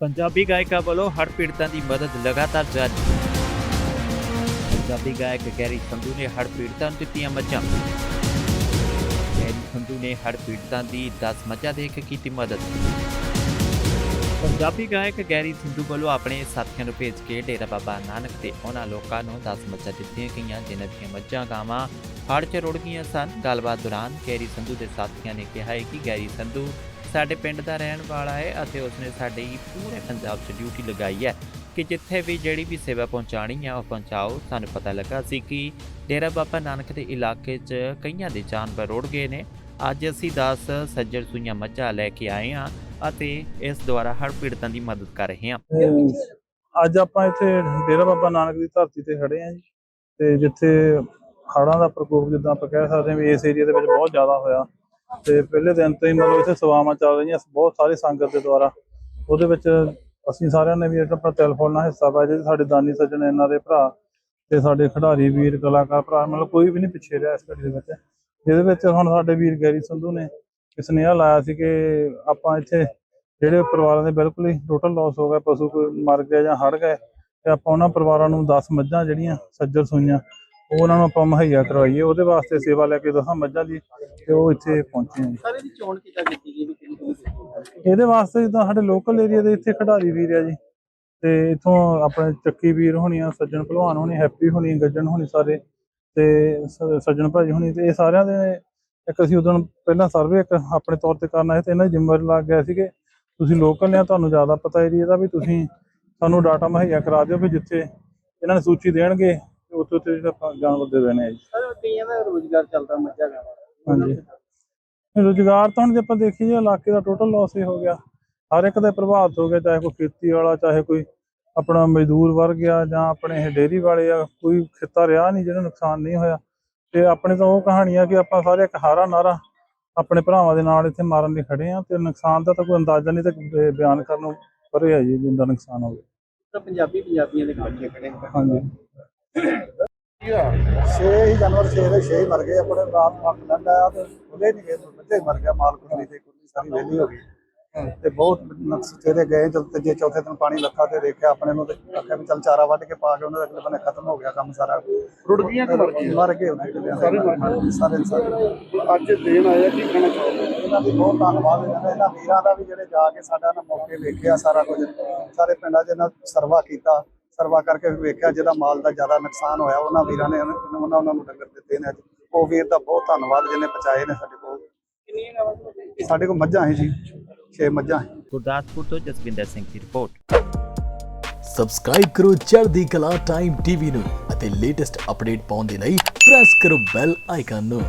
ਪੰਜਾਬੀ ਗਾਇਕਾਂ ਵੱਲੋਂ ਹੜ੍ਹ ਪੀੜਤਾਂ ਦੀ ਮਦਦ ਲਗਾਤਾਰ ਜਾਰੀ। ਪੰਜਾਬੀ ਗਾਇਕ ਗੈਰੀ ਸੰਧੂ ਨੇ ਹੜ੍ਹ ਪੀੜਤਾਂ ਨੂੰ ਦਿੱਤੀਆਂ ਮੱਝਾਂ। ਗੈਰੀ ਸੰਧੂ ਨੇ ਹੜ੍ਹ ਪੀੜਤਾਂ ਦੀ 10 ਮੱਝਾਂ ਦੇ ਕੇ ਕੀਤੀ ਮਦਦ। ਪੰਜਾਬੀ ਗਾਇਕ ਗੈਰੀ ਸੰਧੂ ਵੱਲੋਂ ਆਪਣੇ ਸਾਥੀਆਂ ਨੂੰ ਭੇਜ ਕੇ ਡੇਰਾ ਬਾਬਾ ਨਾਨਕ ਤੇ ਉਹਨਾਂ ਲੋਕਾਂ ਨੂੰ 10 ਮੱਝਾਂ ਦਿੱਤੀਆਂ ਗਈਆਂ, ਜਿਨ੍ਹਾਂ ਦੀਆਂ ਮੱਝਾਂ ਗਾਵਾਂ ਹੜ੍ਹ 'ਚ ਰੁੜ ਗਈਆਂ ਸਨ। ਗੱਲਬਾਤ ਦੌਰਾਨ ਗੈਰੀ ਸੰਧੂ ਦੇ ਸਾਥੀਆਂ ਨੇ ਕਿਹਾ ਹੈ ਕਿ ਗੈਰੀ ਸੰਧੂ ਸਾਡੇ ਪਿੰਡ ਦਾ ਰਹਿਣ ਵਾਲਾ ਹੈ ਅਤੇ ਉਸਨੇ ਸਾਡੇ ਪੂਰੇ ਪੰਜਾਬ 'ਚ ਡਿਊਟੀ ਲਗਾਈ ਹੈ ਕਿ ਜਿੱਥੇ ਵੀ ਜਿਹੜੀ ਵੀ ਸੇਵਾ ਪਹੁੰਚਾਣੀ ਹੈ ਉਹ ਪਹੁੰਚਾਓ। ਸਾਨੂੰ ਪਤਾ ਲੱਗਾ ਸੀ ਕਿ ਡੇਰਾ ਬਾਬਾ ਨਾਨਕ ਦੇ ਇਲਾਕੇ 'ਚ ਕਈਆਂ ਦੇ ਜਾਨਵਰ ਰੁੜ ਗਏ ਨੇ। ਅੱਜ ਅਸੀਂ 10 ਸੱਜਣ ਸੁਈਆਂ ਮੱਝਾਂ ਲੈ ਕੇ ਆਏ ਹਾਂ ਅਤੇ ਇਸ ਦੁਆਰਾ ਹੜ੍ਹ ਪੀੜਤਾਂ ਦੀ ਮਦਦ ਕਰ ਰਹੇ ਹਾਂ। ਅੱਜ ਆਪਾਂ ਇੱਥੇ ਡੇਰਾ ਬਾਬਾ ਨਾਨਕ ਦੀ ਧਰਤੀ ਤੇ ਖੜੇ ਆਂ ਜੀ ਤੇ ਜਿੱਥੇ ਹੜ੍ਹਾਂ ਦਾ ਪ੍ਰਕੋਪ ਜਿੱਦਾਂ ਆਪਾਂ ਕਹਿ ਸਕਦੇ ਹਾਂ ਵੀ ਇਸ ਏਰੀਆ ਦੇ ਵਿੱਚ ਬਹੁਤ ਜ਼ਿਆਦਾ ਹੋਇਆ। ਤੇ ਪਹਿਲੇ ਦਿਨ ਤੋਂ ਹੀ ਮਤਲਬ ਇੱਥੇ ਸੇਵਾਵਾਂ ਚੱਲ ਰਹੀਆਂ ਬਹੁਤ ਸਾਰੇ ਸੰਗਤ ਦੇ ਦੁਆਰਾ। ਉਹਦੇ ਵਿੱਚ ਅਸੀਂ ਸਾਰਿਆਂ ਨੇ ਵੀ ਆਪਣਾ ਟੈਲੀਫੋਨ ਨਾਲ ਹਿੱਸਾ ਪਾਇਆ, ਜਿਹੜੇ ਸਾਡੇ ਦਾਨੀ ਸੱਜਣ, ਇਹਨਾਂ ਦੇ ਭਰਾ ਤੇ ਸਾਡੇ ਖਿਡਾਰੀ ਵੀਰ, ਕਲਾਕਾਰ ਭਰਾ, ਮਤਲਬ ਕੋਈ ਵੀ ਨਹੀਂ ਪਿੱਛੇ ਰਿਹਾ ਇਸ ਘੜੀ ਦੇ ਵਿੱਚ। ਜਿਹਦੇ ਵਿੱਚ ਹੁਣ ਸਾਡੇ ਵੀਰ ਗੈਰੀ ਸੰਧੂ ਨੇ ਇੱਕ ਸੁਨੇਹਾ ਲਾਇਆ ਸੀ ਕਿ ਆਪਾਂ ਇੱਥੇ ਜਿਹੜੇ ਪਰਿਵਾਰਾਂ ਦੇ ਬਿਲਕੁਲ ਹੀ ਟੋਟਲ ਲਾਸ ਹੋ ਗਿਆ ਪਸ਼ੂ ਕੋਈ ਮਰ ਗਿਆ ਜਾਂ ਹੜ ਗਏ, ਤੇ ਆਪਾਂ ਉਹਨਾਂ ਪਰਿਵਾਰਾਂ ਨੂੰ 10 ਮੱਝਾਂ ਜਿਹੜੀਆਂ, ਸੱਜਰ ਸੂਈਆਂ ਉਹ ਉਹਨਾਂ ਨੂੰ ਆਪਾਂ ਮੁਹੱਈਆ ਕਰਵਾਈਏ ਉਹਦੇ ਵਾਸਤੇ ਸੇਵਾ ਲੈ ਕੇ ਦਸਾਂ ਮੱਝਾਂ ਦੀ ਤੇ ਉਹ ਇੱਥੇ ਪਹੁੰਚੇ ਆ। ਜੀ। ਸਾਰੇ ਦੀ ਚੋਣ ਕਿੱਦਾਂ ਕੀਤੀ ਗਈ ਵੀ ਕਿਹੜੀ ਕਿਹੜੀ ਇਹਦੇ ਵਾਸਤੇ ਜਿੱਦਾਂ ਸਾਡੇ ਲੋਕਲ ਏਰੀਆ ਦੇ ਇੱਥੇ ਖਿਡਾਰੀ ਵੀਰ ਆ ਜੀ ਤੇ ਇਥੋਂ ਆਪਣੇ ਚੱਕੀ ਵੀਰ ਹੋਣੀਆਂ ਸੱਜਣ ਭਲਵਾਨ ਹੋਣੀ ਹੈਪੀ ਹੋਣੀ ਗੱਜਣ ਹੋਣੀ ਸਾਰੇ ਤੇ ਸ- ਸੱਜਣ ਭਾਜੀ ਹੋਣੀ ਤੇ ਇਹ ਸਾਰਿਆਂ ਦੇ ਇੱਕ ਅਸੀਂ ਉਦੋਂ ਪਹਿਲਾਂ ਸਰਵੇ ਇੱਕ ਆਪਣੇ ਤੌਰ ਤੇ ਕਰਨਾ ਹੈ ਤੇ ਇਹਨਾਂ ਜ਼ਿੰਮੇਵਾਰੀ ਲੱਗ ਗਿਆ ਸੀ ਕਿ ਤੁਸੀਂ ਲੋਕਲ ਨੇ ਤੁਹਾਨੂੰ ਜ਼ਿਆਦਾ ਪਤਾ ਏਰੀਆ ਦਾ ਵੀ ਤੁਸੀਂ ਸਾਨੂੰ ਡਾਟਾ ਮੁਹੱਈਆ ਕਰਾ ਦਿਓ ਵੀ ਜਿੱਥੇ ਇਹਨਾਂ ਨੇ ਸੂਚੀ ਦੇਣਗੇ। ਉੱਥੇ ਉੱਥੇ ਜਿਹੜਾ ਆਪਾਂ ਜਾਨਵਰ ਦੇ ਦੇਣੇ ਆ ਜੀ। ਸਰ ਕਈਆਂ ਦਾ ਰੋਜ਼ਗਾਰ ਚੱਲਦਾ ਮੱਝਾਂ ਦਾ। ਹਾਂਜੀ। ਰੁਜ਼ਗਾਰ ਤਾਂ ਹੁਣ ਜੇ ਆਪਾਂ ਦੇਖੀਏ ਇਲਾਕੇ ਦਾ ਟੋਟਲ ਲਾਸ ਹੀ ਹੋ ਗਿਆ। ਹਰ ਇੱਕ ਦਾ ਪ੍ਰਭਾਵਿਤ ਹੋ ਗਿਆ ਚਾਹੇ ਕੋਈ ਖੇਤੀ ਵਾਲਾ ਚਾਹੇ ਕੋਈ ਆਪਣਾ ਮਜ਼ਦੂਰ ਵਰਗ ਆ ਜਾਂ ਆਪਣੇ ਇਹ ਡੇਅਰੀ ਵਾਲੇ ਆ ਕੋਈ ਖੇਤਾ ਰਿਹਾ ਨਹੀਂ ਜਿਹਨੂੰ ਨੁਕਸਾਨ ਨਹੀਂ ਹੋਇਆ। ਤੇ ਆਪਣੇ ਤਾਂ ਉਹ ਕਹਾਣੀ ਆ ਕਿ ਆਪਾਂ ਸਾਰੇ ਇੱਕ ਹਾਰਾ ਨਾਰਾ ਆਪਣੇ ਭਰਾਵਾਂ ਦੇ ਨਾਲ ਇੱਥੇ ਮਾਰਨ ਲਈ ਖੜੇ ਆ ਤੇ ਨੁਕਸਾਨ ਦਾ ਤਾਂ ਕੋਈ ਅੰਦਾਜ਼ਾ ਨਹੀਂ ਤੇ ਬਿਆਨ ਕਰਨ ਨੂੰ ਪਰੇ ਆ ਜੀ ਜਿੰਦਾ ਨੁਕਸਾਨ ਹੋਵੇ ਤਾਂ ਪੰਜਾਬੀ ਪੰਜਾਬੀਆਂ ਦੇ ਬੱਚੇ ਖੜੇ ਹਾਂਜੀ। ਛੇ ਹੀ ਜਾਨਵਰ ਛੇ ਦੇ ਛੇ ਹੀ ਮਰ ਗਏ। ਆਪਣੇ ਰਾਤ ਮੱਕ ਲੈਂਦਾ ਆ ਤੇ ਉਹਦੇ ਨਹੀਂ ਗਏ ਬੱਚੇ ਮਰ ਗਿਆ ਮਾਲ ਕੁੜੀ ਤੇ ਕੁੜੀ ਸਾਰੀ ਵਿਹਲੀ ਹੋ ਗਈ। ਤੇ ਬਹੁਤ ਨਕਸ ਤੇਰੇ ਗਏ ਜਦ ਤੀਜੇ ਚੌਥੇ ਦਿਨ ਪਾਣੀ ਲੱਗਾ ਤੇ ਦੇਖਿਆ ਆਪਣੇ ਨੂੰ ਤੇ ਆਖਿਆ ਵੀ ਚੱਲ ਚਾਰਾ ਵੱਢ ਕੇ ਪਾ ਕੇ ਉਹਨਾਂ ਦੇ ਅਗਲੇ ਬੰਨੇ ਖਤਮ ਹੋ ਗਿਆ ਕੰਮ ਸਾਰਾ। ਰੁੜ ਗਈਆਂ ਕਿ ਮਰ ਗਈਆਂ? ਮਰ ਗਏ ਸਾਰੇ ਸਾਰੇ ਸਾਰੇ। ਅੱਜ ਦੇਣ ਆਇਆ ਕੀ ਕਹਿਣਾ ਚਾਹੁੰਦੇ ਇਹਨਾਂ ਦੀ ਬਹੁਤ ਧੰਨਵਾਦ। ਇਹਨਾਂ ਇਹਨਾਂ ਵੀਰਾਂ ਦਾ ਵੀ ਜਿਹੜੇ ਜਾ ਕੇ ਸਾਡਾ ਨਾ ਮੌਕੇ ਵੇਖਿਆ ਸਾਰਾ ਕੁਝ। ਸਾਰੇ ਪਿੰਡਾਂ 'ਚ ਇਹਨਾਂ ਸਰਵਾ ਕੀਤਾ। ਸਰਵਾ ਕਰਕੇ ਵੀ ਵੇਖਿਆ ਜਿਹਦਾ ਮਾਲ ਦਾ ਜ਼ਿਆਦਾ ਨੁਕਸਾਨ ਹੋਇਆ ਉਹਨਾਂ ਵੀਰਾਂ ਨੇ ਉਹਨਾਂ ਉਹਨਾਂ ਨੂੰ ਡੰਗਰ ਦਿੱਤੇ ਨੇ ਅੱਜ। ਉਹ ਵੀਰ ਦਾ ਬਹੁਤ ਧੰਨਵਾਦ ਜਿਹਨੇ ਪਹੁੰਚਾਏ ਨੇ ਸਾਡੇ ਕੋਲ। ਸਾਡੇ ਕੋਲ ਮੱਝਾਂ ਹੈ ਜੀ 6 ਮੱਝਾਂ ਹੈ। ਗੁਰਦਾਸਪੁਰ ਤੋਂ ਜਸਵਿੰਦਰ ਸਿੰਘ ਦੀ ਰਿਪੋਰਟ। ਸਬਸਕ੍ਰਾਈਬ ਕਰੋ ਚੜ੍ਹਦੀ ਕਲਾ ਟਾਈਮ ਟੀਵੀ ਨੂੰ ਅਤੇ ਲੇਟੈਸਟ ਅਪਡੇਟ ਪਾਉਣ ਦੇ ਲਈ ਪ੍ਰੈਸ ਕਰੋ ਬੈਲ ਆਈਕਨ ਨੂੰ।